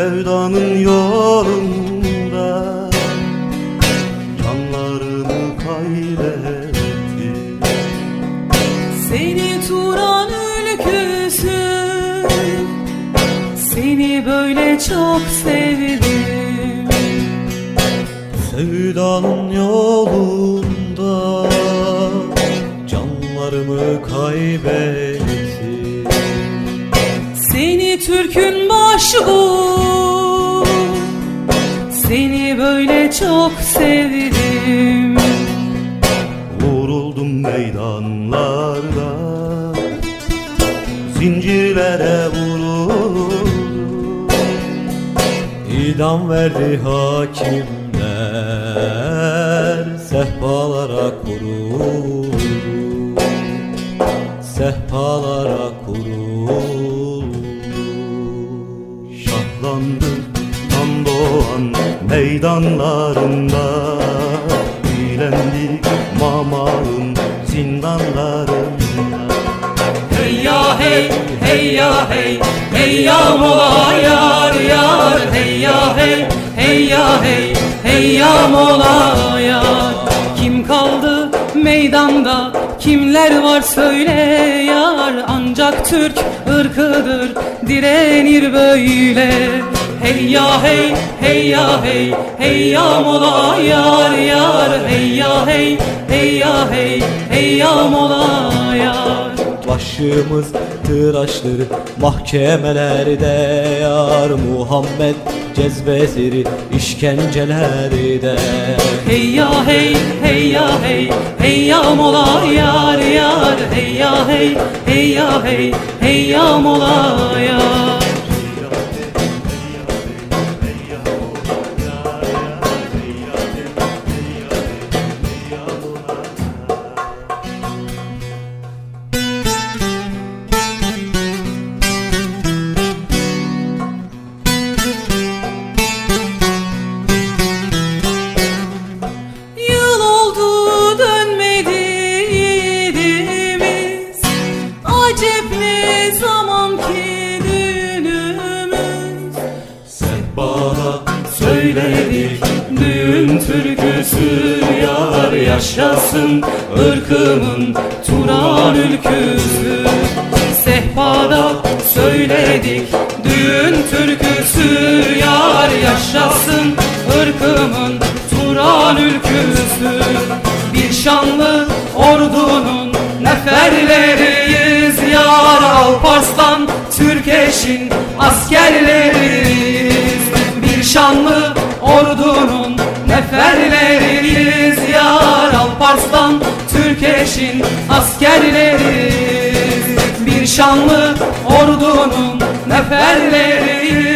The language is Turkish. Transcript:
Sevdanın yolunda. Canlarımı kaybetti. Seni Turan ülküsü Seni böyle çok sevdim. Sevdanın yolunda Canlarımı kaybetti Türk'ün başbuğu Seni böyle çok sevdim. Vuruldum meydanlarda. Zincirlere vuruldum. İdam verdi hakimler. Sehpalara kuruldu Sehpalara kuruldu Şahlandı tam doğan meydanlarında Bilendik mamağın zindanlarında Hey ya hey, hey ya hey Hey ya mola yar yar. Hey ya hey, hey ya hey Hey ya mola yar. Kim kaldı meydanda Kimler var söyle yar Ancak Türk ırkıdır Direnir böyle. Hey ya hey, hey ya hey Hey ya mola yar yar. Hey ya hey, hey ya hey Hey ya mola yar. Başımız tıraştır mahkemelerde yar. Muhammed cezbesiri işkencelerde Hey ya hey, hey ya hey, hey ya mola yar yar. Hey ya hey, hey ya hey, hey ya mola Yar yaşasın ırkımın Turan ülküsü. Sehpada söyledik düğün türküsü Yar yaşasın ırkımın Turan ülküsü. Bir şanlı ordunun neferleriyiz Yar Alparslan Türkeş'in askerleriyiz. Bir şanlı ordunun neferleriyiz ordunun